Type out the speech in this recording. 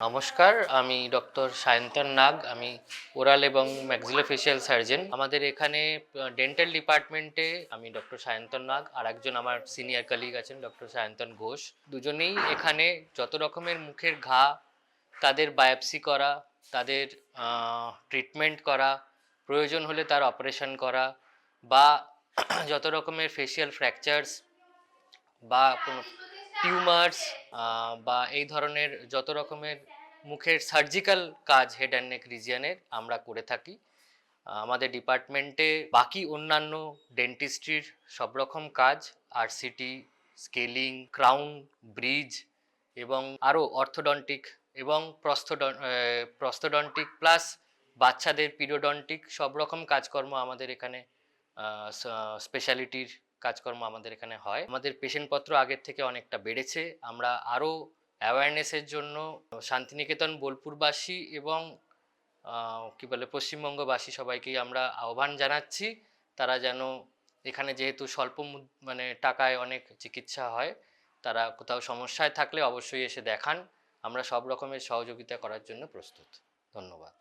নমস্কার, আমি ডক্টর সায়ন্তন নাগ, আমি ওরাল এবং ম্যাক্সিলোফেশিয়াল সার্জন আমাদের এখানে ডেন্টাল ডিপার্টমেন্টে আমি ডক্টর সায়ন্তন নাগ আর একজন আমার সিনিয়র কলিগ আছেন, ডক্টর সায়ন্তন ঘোষ। দুজনেই এখানে যত রকমের মুখের ঘা, তাদের বায়োপসি করা, তাদের ট্রিটমেন্ট করা, প্রয়োজন হলে তার অপারেশন করা, বা যত রকমের ফেশিয়াল ফ্র্যাকচার্স বা কোনো টিউমার্স বা এই ধরনের যত রকমের মুখের সার্জিক্যাল কাজ হেড অ্যান্ড নেক রিজিয়নের আমরা করে থাকি। আমাদের ডিপার্টমেন্টে বাকি অন্যান্য ডেন্টিস্ট্রির সব রকম কাজ আরসিটি স্কেলিং, ক্রাউন, ব্রিজ এবং আরও অর্থোডন্টিক এবং প্রস্থডন প্রস্থডন্টিক প্লাস বাচ্চাদের পিরিয়ডন্টিক সব রকম কাজকর্ম আমাদের এখানে স্পেশালিটির কাজকর্ম আমাদের এখানে হয়। আমাদের পেশেন্টপত্র আগের থেকে অনেকটা বেড়েছে। আমরা আরও অ্যাওয়ারনেসের জন্য শান্তিনিকেতন, বোলপুরবাসী এবং কি বলে, পশ্চিমবঙ্গবাসী সবাইকেই আমরা আহ্বান জানাচ্ছি। তারা যেন এখানে যেহেতু স্বল্প মানে টাকায় অনেক চিকিৎসা হয়, তারা কোথাও সমস্যায় থাকলে অবশ্যই এসে দেখান। আমরা সব রকমের সহযোগিতা করার জন্য প্রস্তুত। ধন্যবাদ।